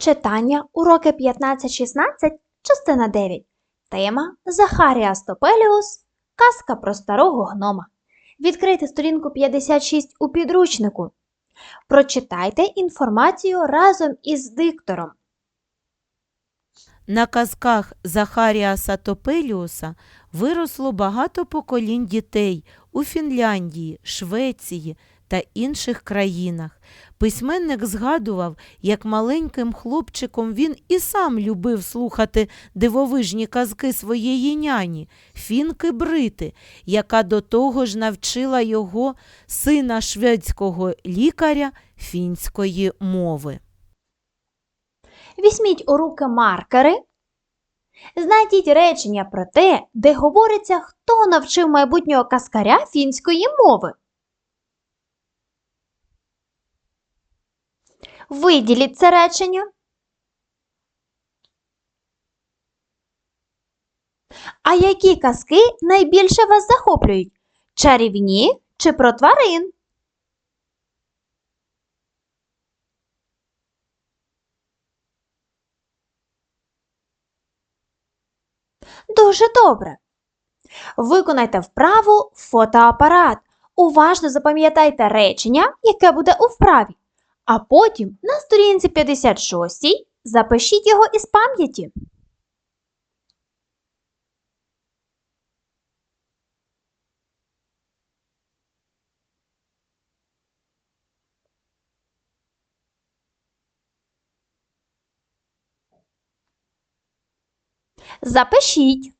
Читання уроки 15-16, частина 9. Тема Захарія Стопеліус. Казка про старого гнома. Відкрийте сторінку 56 у підручнику. Прочитайте інформацію разом із диктором. На казках Захарія Сатопеліуса виросло багато поколінь дітей у Фінляндії, Швеції та інших країнах. Письменник згадував, як маленьким хлопчиком він і сам любив слухати дивовижні казки своєї няні, фінки Брити, яка до того ж навчила його сина шведського лікаря фінської мови. Візьміть у руки маркери. Знайдіть речення про те, де говориться, хто навчив майбутнього каскаря фінської мови. Виділіть це речення. А які казки найбільше вас захоплюють? Чарівні чи про тварин? Дуже добре. Виконайте вправу фотоапарат. Уважно запам'ятайте речення, яке буде у вправі. А потім на сторінці 56 запишіть його із пам'яті. Запишіть.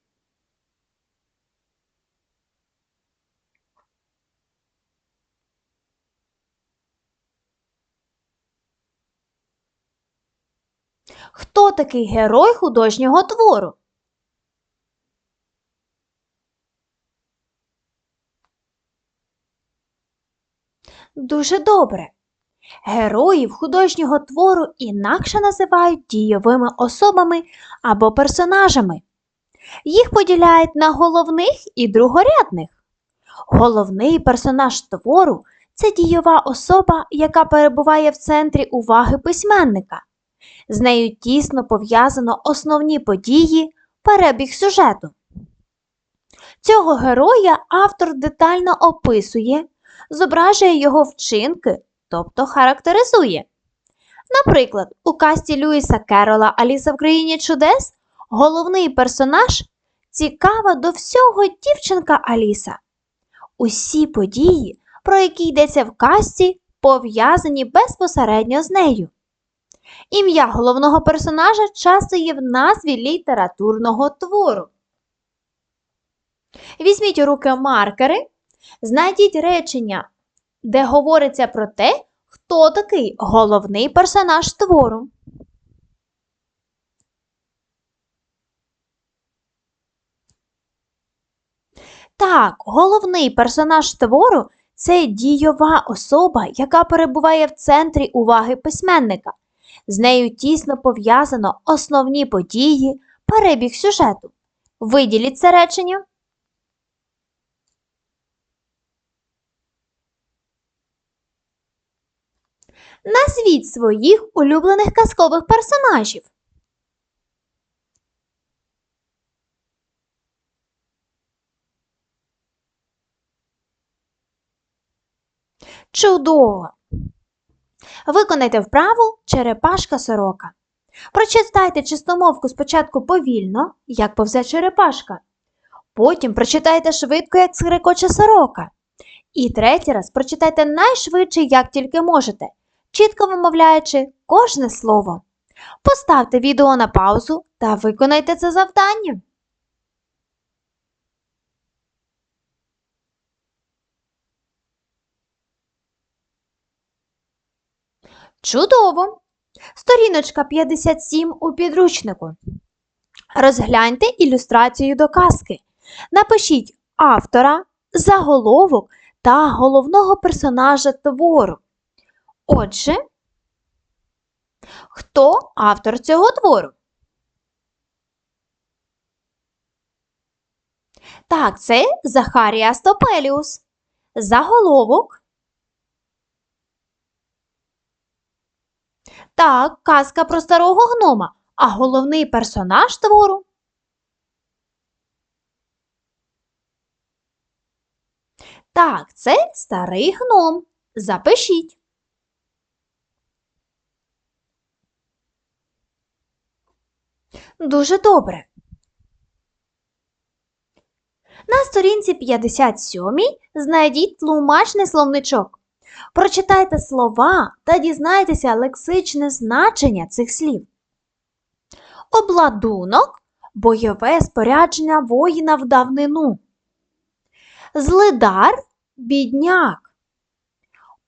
Хто такий герой художнього твору? Дуже добре. Героїв художнього твору інакше називають дійовими особами або персонажами. Їх поділяють на головних і другорядних. Головний персонаж твору це дійова особа, яка перебуває в центрі уваги письменника. З нею тісно пов'язано основні події, перебіг сюжету. Цього героя автор детально описує, зображує його вчинки, тобто характеризує. Наприклад, у касті Льюіса Керола Аліса в країні чудес головний персонаж цікава до всього дівчинка Аліса. Усі події, про які йдеться в касті, пов'язані безпосередньо з нею. Ім'я головного персонажа часто є в назві літературного твору. Візьміть у руки маркери, знайдіть речення, де говориться про те, хто такий головний персонаж твору. Так, головний персонаж твору це дійова особа, яка перебуває в центрі уваги письменника. З нею тісно пов'язано основні події, перебіг сюжету. Виділіть це речення. Назвіть своїх улюблених казкових персонажів. Чудово! Виконайте вправу черепашка сорока. Прочитайте чистомовку спочатку повільно, як повзе черепашка. Потім прочитайте швидко, як скрикоче сорока. І третій раз прочитайте найшвидше, як тільки можете, чітко вимовляючи кожне слово. Поставте відео на паузу та виконайте це завдання. Чудово! Сторіночка 57 у підручнику. Розгляньте ілюстрацію до казки. Напишіть автора, заголовок та головного персонажа твору. Отже, хто автор цього твору? Так, це Захарія Стопеліус. Заголовок Так, казка про старого гнома, а головний персонаж твору. Так, це старий гном. Запишіть. Дуже добре. На сторінці 57 знайдіть тлумачний словничок. Прочитайте слова та дізнайтеся лексичне значення цих слів. Обладунок бойове спорядження воїна в давнину. Злидар бідняк.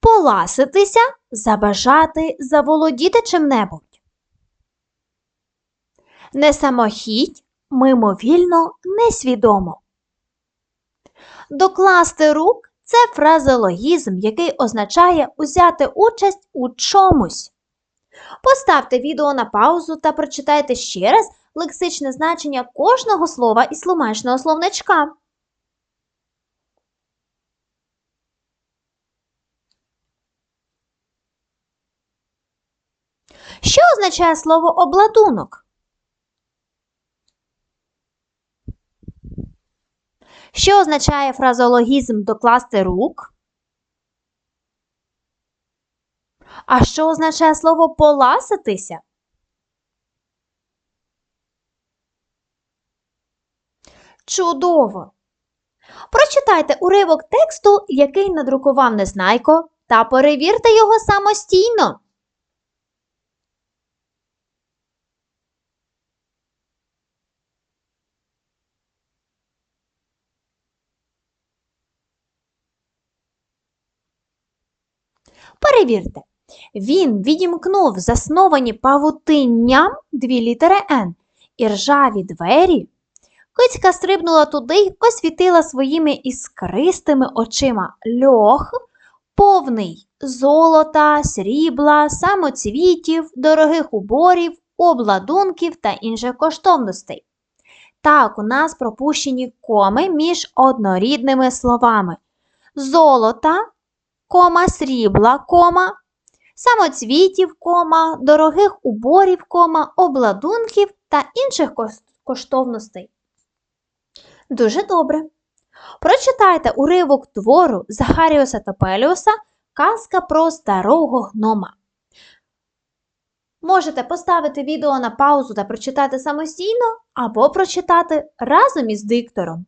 Поласитися забажати заволодіти чим-небудь. Несамохідь мимовільно несвідомо. Докласти рук це фразеологізм, який означає узяти участь у чомусь. Поставте відео на паузу та прочитайте ще раз лексичне значення кожного слова із тлумачного словничка. Що означає слово обладунок? Що означає фразеологізм докласти рук? А що означає слово поласитися? Чудово! Прочитайте уривок тексту, який надрукував Незнайко, та перевірте його самостійно. Перевірте. Він відімкнув засновані павутинням дві літери Н і ржаві двері. Кицька стрибнула туди й освітила своїми іскристими очима льох, повний золота, срібла, самоцвітів, дорогих уборів, обладунків та інших коштовностей. Так, у нас пропущені коми між однорідними словами. Золота, кома, срібла, кома, самоцвітів, кома, дорогих уборів, кома, обладунків та інших коштовностей. Дуже добре. Прочитайте уривок твору Захаріуса Топеліуса Казка про старого гнома. Можете поставити відео на паузу та прочитати самостійно або прочитати разом із диктором.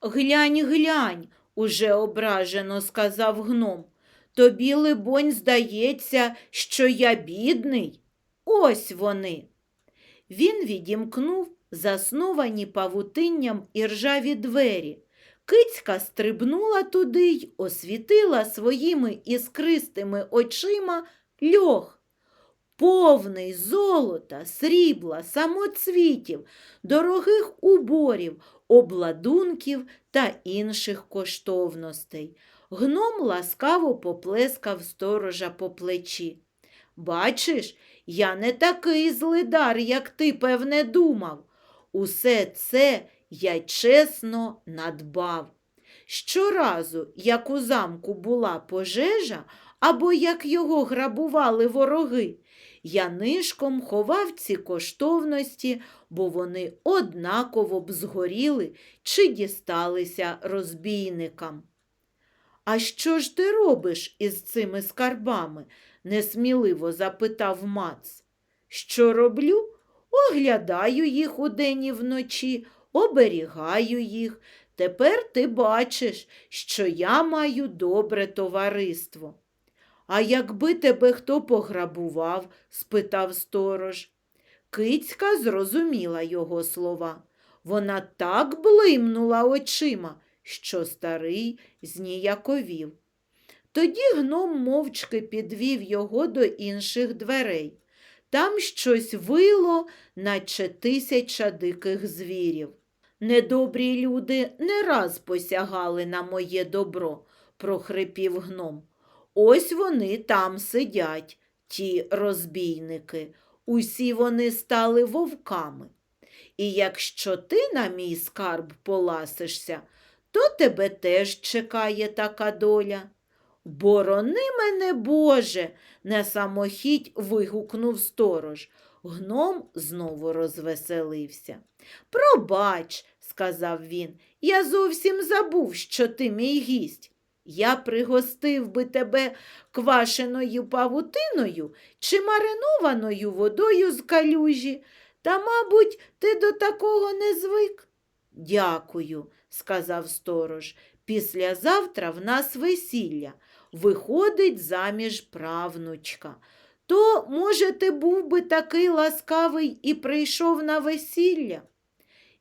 Глянь, глянь, уже ображено сказав гном. Тобі, либонь, здається, що я бідний? Ось вони. Він відімкнув засновані павутинням і ржаві двері. Кицька стрибнула туди й освітила своїми іскристими очима льох. Повний золота, срібла, самоцвітів, дорогих уборів, обладунків та інших коштовностей. Гном ласкаво поплескав сторожа по плечі. Бачиш, я не такий злидар, як ти, певне, думав. Усе це я чесно надбав. Щоразу, як у замку була пожежа, або як його грабували вороги, я нишком ховав ці коштовності, бо вони однаково б згоріли чи дісталися розбійникам. А що ж ти робиш із цими скарбами? несміливо запитав Мац. Що роблю? Оглядаю їх удень і вночі, оберігаю їх. Тепер ти бачиш, що я маю добре товариство. А якби тебе хто пограбував? спитав сторож. Кицька зрозуміла його слова. Вона так блимнула очима, що старий зніяковів. Тоді гном мовчки підвів його до інших дверей. Там щось вило, наче тисяча диких звірів. Недобрі люди не раз посягали на моє добро, прохрипів гном. Ось вони там сидять, ті розбійники. Усі вони стали вовками. І якщо ти на мій скарб поласишся, то тебе теж чекає така доля. Борони мене, Боже, на самохідь вигукнув сторож. Гном знову розвеселився. Пробач, сказав він, я зовсім забув, що ти мій гість. Я пригостив би тебе квашеною павутиною чи маринованою водою з калюжі, та, мабуть, ти до такого не звик. Дякую, сказав сторож. Післязавтра в нас весілля. Виходить заміж правнучка. То, може, ти був би такий ласкавий і прийшов на весілля?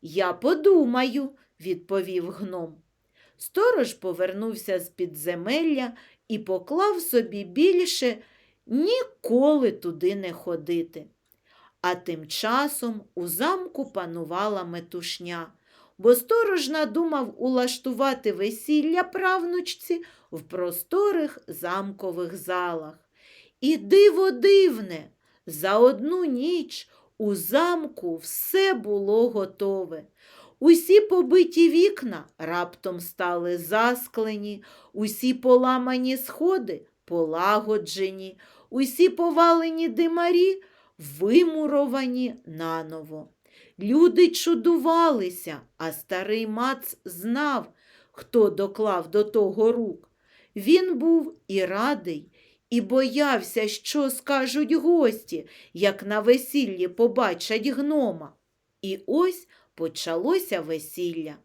Я подумаю, відповів гном. Сторож повернувся з підземелля і поклав собі більше ніколи туди не ходити. А тим часом у замку панувала метушня, бо сторож надумав улаштувати весілля правнучці в просторих замкових залах. І диво дивне, за одну ніч у замку все було готове. Усі побиті вікна раптом стали засклені, усі поламані сходи полагоджені, усі повалені димарі вимуровані наново. Люди чудувалися, а старий мац знав, хто доклав до того рук. Він був і радий, і боявся, що скажуть гості, як на весіллі побачать гнома. І ось почалося весілля.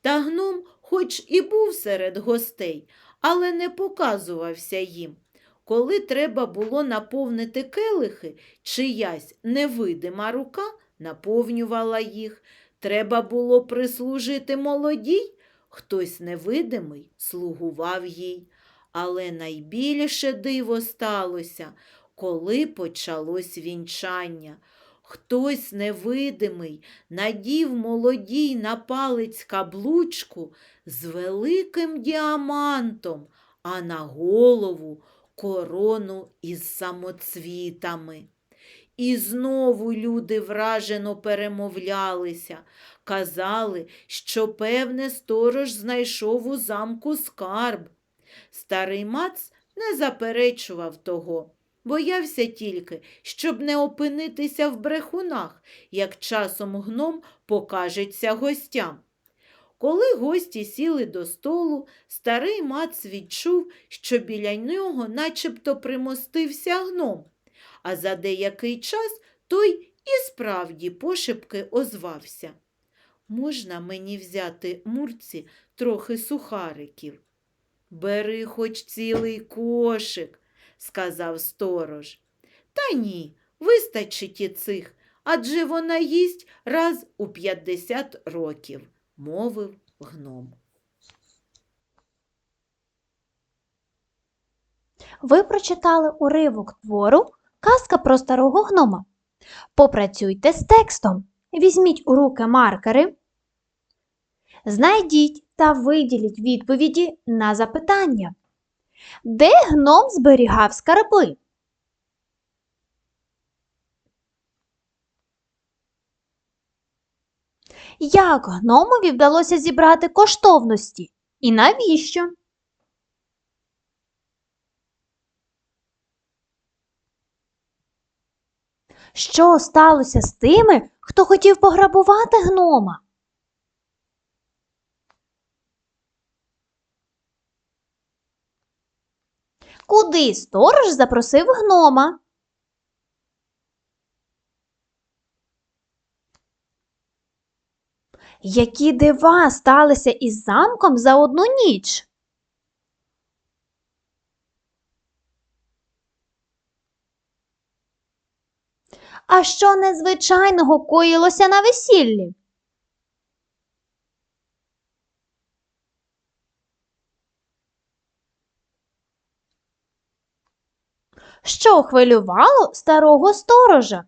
Та гном, хоч і був серед гостей, але не показувався їм. Коли треба було наповнити келихи, чиясь невидима рука наповнювала їх. Треба було прислужити молодій, хтось невидимий слугував їй. Але найбільше диво сталося, коли почалось вінчання. Хтось невидимий надів молодій на палець каблучку з великим діамантом, а на голову корону із самоцвітами. І знову люди вражено перемовлялися, казали, що, певне, сторож знайшов у замку скарб. Старий мац не заперечував того, боявся тільки, щоб не опинитися в брехунах, як часом гном покажеться гостям. Коли гості сіли до столу, старий мац відчув, що біля нього начебто примостився гном, а за деякий час той і справді пошепки озвався. Можна мені взяти мурці трохи сухариків? Бери хоч цілий кошик, сказав сторож. Та ні, вистачить і цих, адже вона їсть раз у п'ятдесят років, мовив гном. Ви прочитали уривок твору Казка про старого гнома. Попрацюйте з текстом. Візьміть у руки маркери. Знайдіть та виділіть відповіді на запитання. Де гном зберігав скарби? Як гномові вдалося зібрати коштовності? І навіщо? Що сталося з тими, хто хотів пограбувати гнома? Куди сторож запросив гнома? Які дива сталися із замком за одну ніч? А що незвичайного коїлося на весіллі? Що хвилювало старого сторожа?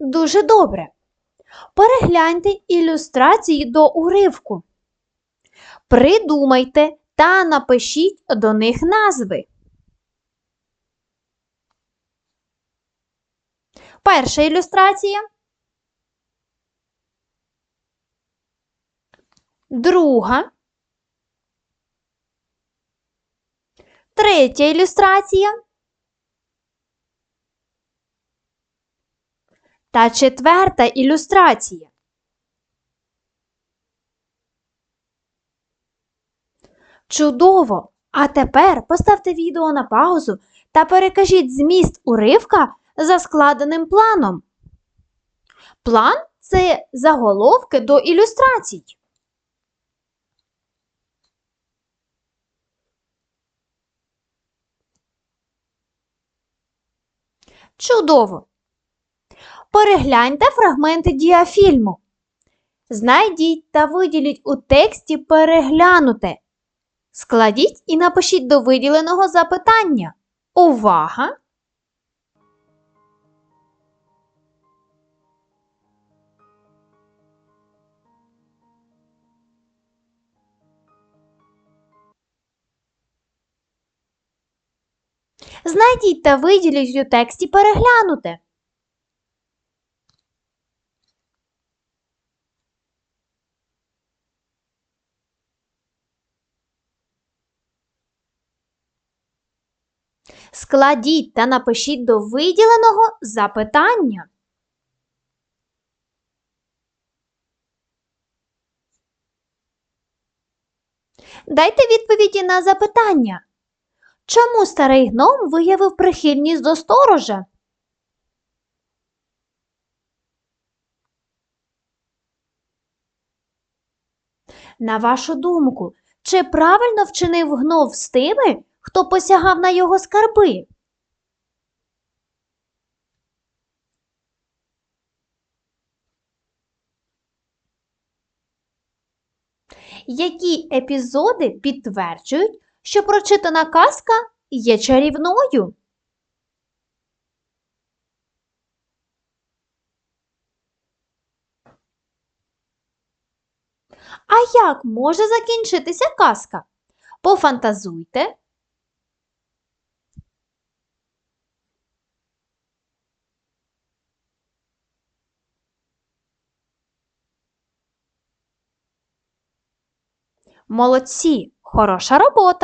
Дуже добре. Перегляньте ілюстрації до уривку. Придумайте та напишіть до них назви. Перша ілюстрація. Друга, третя ілюстрація та четверта ілюстрація. Чудово! А тепер поставте відео на паузу та перекажіть зміст уривка за складеним планом. План це заголовки до ілюстрацій. Чудово! Перегляньте фрагменти діафільму. Знайдіть та виділіть у тексті переглянуте. Складіть і напишіть до виділеного запитання. Увага! Знайдіть та виділіть у тексті переглянуте. Складіть та напишіть до виділеного запитання. Дайте відповіді на запитання. Чому старий гном виявив прихильність до сторожа? На вашу думку, чи правильно вчинив гнов з тими, хто посягав на його скарби? Які епізоди підтверджують, що прочитана казка є чарівною? А як може закінчитися казка? Пофантазуйте. Молодці! Хороша робота!